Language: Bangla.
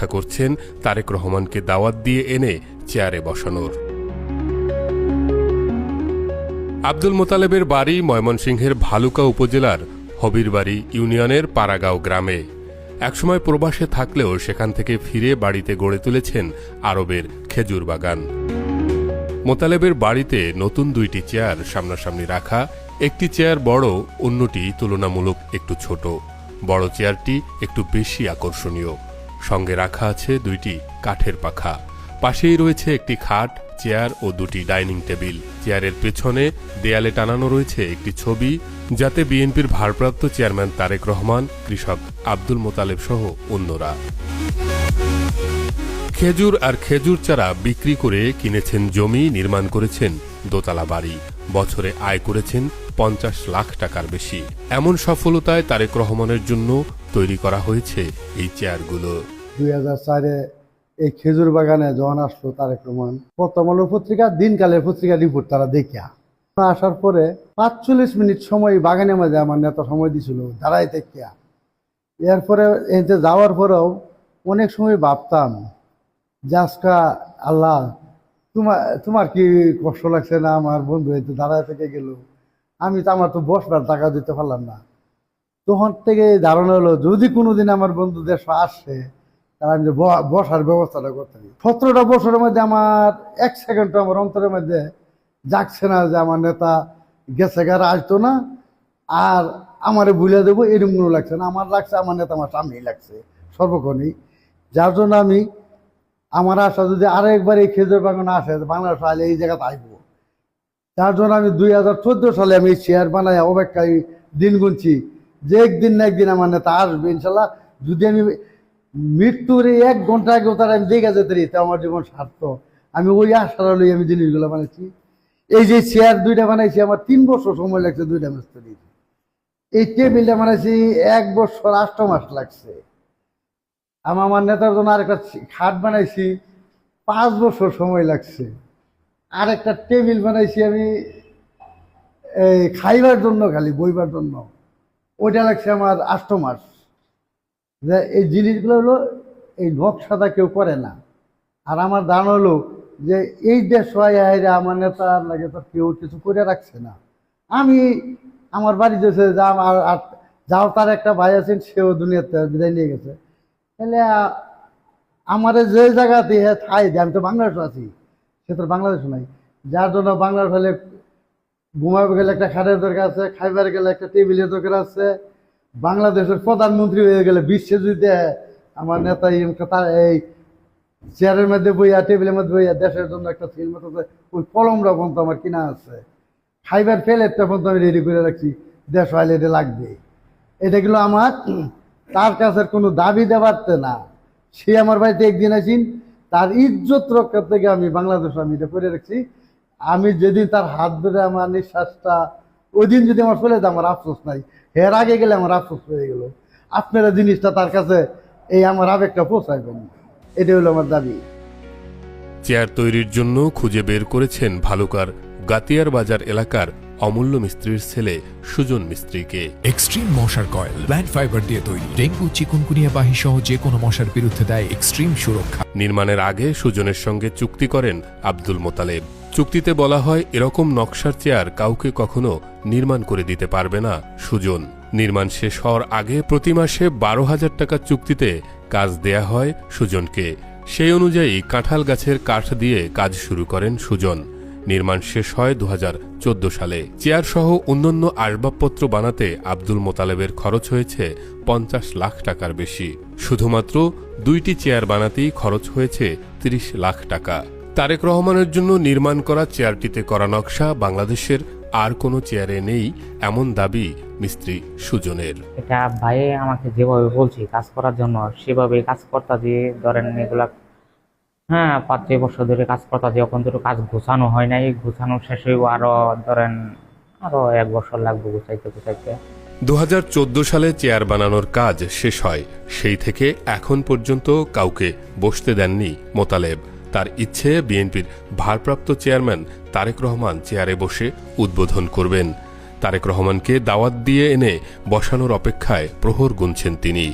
অপেক্ষা করছেন তারেক রহমানকে দাওয়াত দিয়ে এনে চেয়ারে বসানোর। আব্দুল মোতালেবের বাড়ি ময়মনসিংহের ভালুকা উপজেলার হবিরবাড়ি ইউনিয়নের পাড়াগাঁও গ্রামে। একসময় প্রবাসে থাকলেও সেখান থেকে ফিরে বাড়িতে গড়ে তুলেছেন আরবের খেজুর বাগান। মোতালেবের বাড়িতে নতুন দুইটি চেয়ার সামনাসামনি রাখা, একটি চেয়ার বড়, অন্যটি তুলনামূলক একটু ছোট। বড় চেয়ারটি একটু বেশি আকর্ষণীয়। সঙ্গে রাখা আছে দুইটি কাঠের পাখা। পাশেই রয়েছে একটি খাট, চেয়ার ও দুটি ডাইনিং টেবিল। চেয়ারের পেছনে দেয়ালে টানানো রয়েছে একটি ছবি, যাতে বিএনপির ভারপ্রাপ্ত চেয়ারম্যান তারেক রহমান, কৃষক আব্দুল মোতালেব সহ অন্যরা। খেজুর আর খেজুর চারা বিক্রি করে কিনেছেন জমি নির্মাণ করেছেন দোতলা বাড়ি। বছরে আয় করেছেন পঞ্চাশ লাখ টাকার বেশি। এমন সফলতায় তারেক রহমানের জন্য তৈরি করা হয়েছে এই চেয়ারগুলো। দুই হাজার চারে এই খেজুর বাগানে যখন আসলো তারেক রহমান, প্রথম আলো পত্রিকা, দিনকালের পত্রিকা রিপোর্ট তারা দেখিয়া। আসার পরে পাঁচচল্লিশ মিনিট সময় বাগানের মাঝে আমার নেতা সময় দিছিল দাঁড়াই দেখিয়া। এরপরে এতে যাওয়ার পরেও অনেক সময় ভাবতাম যে আজকা আল্লাহ তোমার তোমার কি কষ্ট লাগছে না আমার বন্ধু এতে দাঁড়ায় থেকে গেল? আমি তো, আমার তো বসবার টাকা দিতে পারলাম না। তখন থেকে ধারণা হলো, যদি কোনোদিন আমার বন্ধু দেশ আসে, তাহলে আমি বসার ব্যবস্থাটা করতে পারি। সতেরোটা বছরের মধ্যে আমার এক সেকেন্ড আমার অন্তরের মধ্যে যাচ্ছে না যে আমার নেতা গেছে গারে আসতো না। আর আমারে ভুলে দেবো এরকম লাগছে না। আমার লাগছে, আমার নেতা, আমার সামনেই লাগছে, সর্বক্ষণই। যার জন্য আমি আমার আশা যদি আরও একবার এই খেজুর বাগানে আসে, বাংলাদেশ আলে এই জায়গাতে আসব তার জন্য আমি দুই হাজার চোদ্দ সালে আমি চেয়ার বানাই, অপেক্ষায় দিন গুনছি। যে একদিন না একদিন আমার নেতা আসবে, ইনশাল্লাহ। যদি আমি মৃত্যুর এক ঘণ্টা আগে তার আমি দেখে যেতে তা আমার জীবন সার্থ আমি ওই আশাটা লই আমি জিনিসগুলো বানাইছি। এই যে চেয়ার দুইটা বানাইছি, আমার তিন বছর সময় লাগছে দুইটা মিস্ত্রি এই টেবিলটা বানাইছি, এক বছর আষ্ট মাস লাগছে। আমি আমার নেতার জন্য আরেকটা খাট বানাইছি। পাঁচ বছর সময় লাগছে। আর একটা টেবিল বানাইছি আমি, এই খাইবার জন্য খালি, বইবার জন্য। ওইটা লাগছে আমার আষ্ট মাস। যে এই জিনিসগুলো হলো, এই নকশাটা কেউ করে না। আর আমার ধারণা হলো যে এই দেশ হাইরে আমার নেতা লাগে তো কেউ কিছু করে রাখছে না। আমি, আমার বাড়িতে যা আমার যাও, তার একটা ভাই আছেন, সেও দুনিয়াতে বিদায় নিয়ে গেছে। তাহলে আমার যে জায়গাতে যে আমি তো বাংলাদেশ আছি সে তো বাংলাদেশ নাই। যার জন্য বাংলাদেশ হলে ঘুমাবে গেলে একটা খাটের দরকার আছে খাইবার গেলে একটা টেবিলের দরকার আছে। বাংলাদেশের প্রধানমন্ত্রী হয়ে গেলে বিশ্বে যদি আমার নেতা তার এই চেয়ারের মধ্যে বইয়া টেবিলের মধ্যে বইয়া দেশের জন্য একটা ফিল মতো আছে, ওই কলমটা পর্যন্ত আমার কিনা আছে। খাইবার প্লেটটা পর্যন্ত আমি রেডি করে রাখছি দেশ এটা লাগবে। এটা গুলো আমার তার কাছে কোনো দাবি দেওয়ারতে না। সে আমার বাড়িতে একদিন আসিন, তার ইজ্জত রক্ষা থেকে আমি বাংলাদেশ আমি এটা করে রাখছি। আমি যেদিন তার হাত ধরে আমার নিঃশ্বাসটা ওই দিন যদি আমার যায়, আমার আফসোস নাই। এর আগে গেলে আমার আফসোস হয়ে গেল। আপনারা জিনিসটা তার কাছে, এই আমার আবেগটা পৌঁছাইবেন। এটা হলো আমার দাবি। চেয়ার তৈরির জন্য খুঁজে বের করেছেন ভালুকার গাতিয়ার বাজার এলাকার অমূল্য মিস্ত্রির ছেলে সুজন মিস্ত্রিকে। এক্সট্রিম মশার কয়েল প্ল্যান্ট ফাইবার দিয়ে তৈরি। ডেঙ্গু চিকুনকুনিয়া বাহি সহ যে কোনো মশার বিরুদ্ধে দেয় এক্সট্রিম সুরক্ষা। নির্মাণের আগে সুজনের সঙ্গে চুক্তি করেন আব্দুল মোতালেব। চুক্তিতে বলা হয় এরকম নকশার চেয়ার কাউকে কখনো নির্মাণ করে দিতে পারবে না সুজন। নির্মাণ শেষ হওয়ার আগে প্রতি মাসে বারো হাজার টাকা চুক্তিতে কাজ দেয়া হয় সুজনকে। সেই অনুযায়ী কাঁঠাল গাছের কাঠ দিয়ে কাজ শুরু করেন সুজন। নির্মাণ শেষ হয় দুহাজার চোদ্দ সালে। চেয়ার সহ অন্যান্য আসবাবপত্র বানাতে আব্দুল মোতালেবের খরচ হয়েছে পঞ্চাশ লাখ টাকার বেশি। শুধুমাত্র দুইটি চেয়ার বানাতেই খরচ হয়েছে ৩০ লাখ টাকা। তারেক রহমানের জন্য নির্মাণ করা চেয়ারটিতে করা নকশা বাংলাদেশের আর কোনো চেয়ারে নেই এমন দাবি মিস্ত্রি সুজনের। এটা ভাই আমাকে যেভাবে বলছি কাজ করার জন্য সেভাবে কাজ করতে দিয়ে ধরেন এগুলা হ্যাঁ পাঁচ ছয় বছর ধরে কাজ করতে দিয়ে এখন ধরে কাজ গোছানো হয় নাই। গোছানো শেষ হইব আরও, ধরেন, আরও এক বছর লাগবে গুছাইতে গুছাইতে। দু সালে চেয়ার বানানোর কাজ শেষ হয়। সেই থেকে এখন পর্যন্ত কাউকে বসতে দেননি মোতালেব। তার ইচ্ছে বিএনপির ভারপ্রাপ্ত চেয়ারম্যান তারেক রহমান চেয়ারে বসে উদ্বোধন করবেন। তারেক রহমানকে দাওয়াত দিয়ে এনে বসানোর অপেক্ষায় প্রহর গুনছেন তিনি।